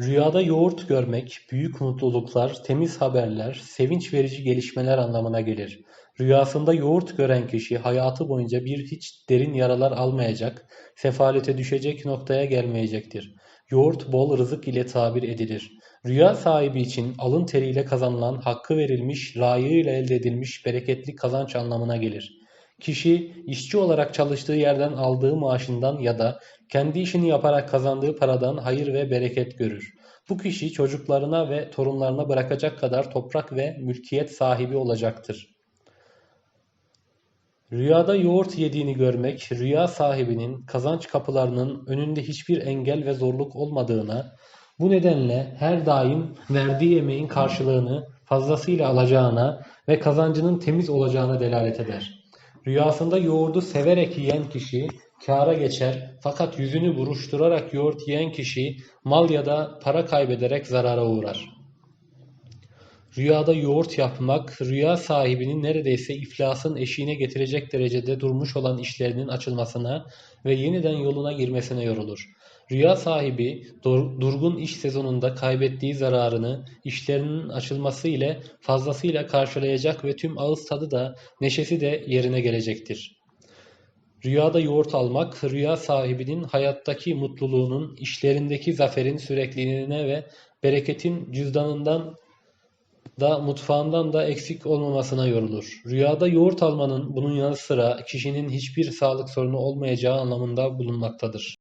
Rüyada yoğurt görmek, büyük mutluluklar, temiz haberler, sevinç verici gelişmeler anlamına gelir. Rüyasında yoğurt gören kişi hayatı boyunca bir hiç derin yaralar almayacak, sefalete düşecek noktaya gelmeyecektir. Yoğurt bol rızık ile tabir edilir. Rüya sahibi için alın teriyle kazanılan, hakkı verilmiş, layığıyla elde edilmiş bereketli kazanç anlamına gelir. Kişi işçi olarak çalıştığı yerden aldığı maaşından ya da kendi işini yaparak kazandığı paradan hayır ve bereket görür. Bu kişi çocuklarına ve torunlarına bırakacak kadar toprak ve mülkiyet sahibi olacaktır. Rüyada yoğurt yediğini görmek, rüya sahibinin kazanç kapılarının önünde hiçbir engel ve zorluk olmadığına, bu nedenle her daim verdiği emeğin karşılığını fazlasıyla alacağına ve kazancının temiz olacağına delalet eder. Rüyasında yoğurdu severek yiyen kişi kâra geçer fakat yüzünü buruşturarak yoğurt yiyen kişi mal ya da para kaybederek zarara uğrar. Rüyada yoğurt yapmak, rüya sahibinin neredeyse iflasın eşiğine getirecek derecede durmuş olan işlerinin açılmasına ve yeniden yoluna girmesine yorulur. Rüya sahibi dur- durgun iş sezonunda kaybettiği zararını işlerinin açılması ile fazlasıyla karşılayacak ve tüm ağız tadı da neşesi de yerine gelecektir. Rüyada yoğurt almak, rüya sahibinin hayattaki mutluluğunun, işlerindeki zaferin sürekliliğine ve bereketin cüzdanından da mutfağından da eksik olmamasına yorulur. Rüyada yoğurt almanın bunun yanı sıra kişinin hiçbir sağlık sorunu olmayacağı anlamında bulunmaktadır.